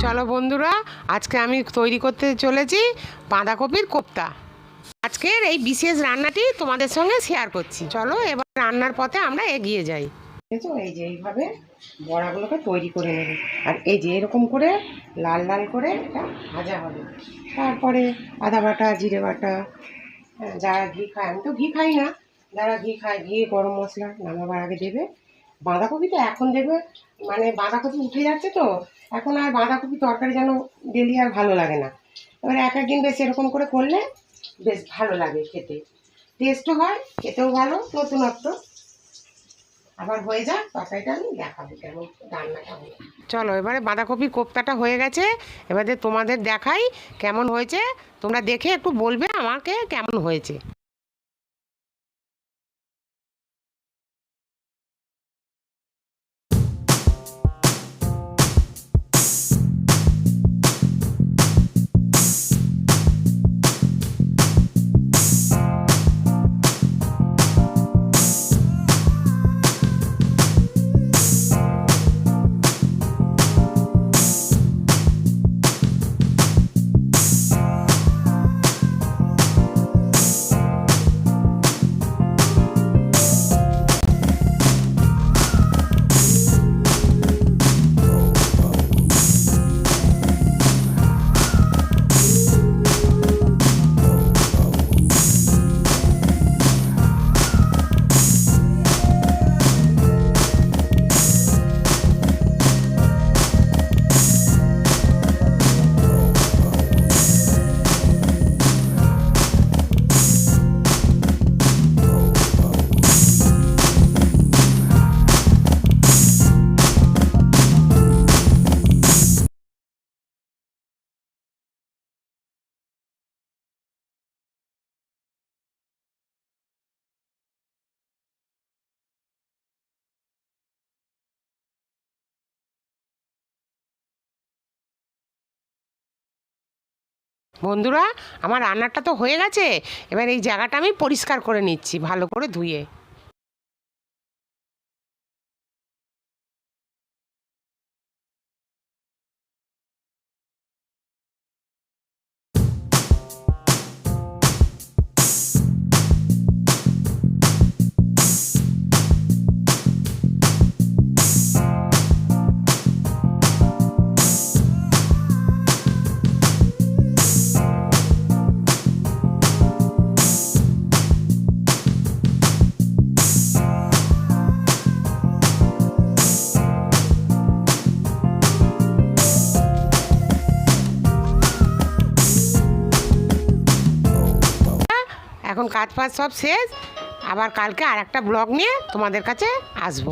চলো বন্ধুরা, আজকে আমি তৈরি করতে চলেছি বাঁধাকপির কোপ্তা। আজকের এই বিশেষ রান্নাটি তোমাদের সঙ্গে শেয়ার করছি। চলো, এবার রান্নার পথে আমরা এগিয়ে যাই। দেখো এই যে এইভাবে বড়াগুলোকে তৈরি করে নেবে। আর এই যে এরকম করে লাল লাল করে এটা ভাজা হবে। তারপরে আদা বাটা, জিরে বাটা যারা ঘি খায়, আমি তো ঘি খাই না। যারা ঘি খায়, ঘি, গরম মশলা নামাবার আগে দেবে। বাঁধাকপি তো এখন দেবে মানে বাঁধাকপি উঠে যাচ্ছে তো, এখন আর বাঁধাকপি তরকারি যেন ডেলি আর ভালো লাগে না। এবার এক একদিন বেশ এরকম করে করলে বেশ ভালো লাগে খেতে। টেস্টও হয়, খেতেও ভালো, নতুনত্ব। আবার হয়ে যাক, তরকারিটা আমি দেখাবো কেমন রান্নাটা হবে চলো, এবারে বাঁধাকপি কোপ্তাটা হয়ে গেছে। এবারে তোমাদের দেখাই কেমন হয়েছে। তোমরা দেখে একটু বলবে আমাকে কেমন হয়েছে। বন্ধুরা, আমার রান্নাটা তো হয়ে গেছে। এবার এই জায়গাটা আমি পরিষ্কার করে নিচ্ছি, ভালো করে ধুয়ে। এখন কাজ ফাজ সব শেষ। আবার কালকে আর একটা ব্লগ নিয়ে তোমাদের কাছে আসব।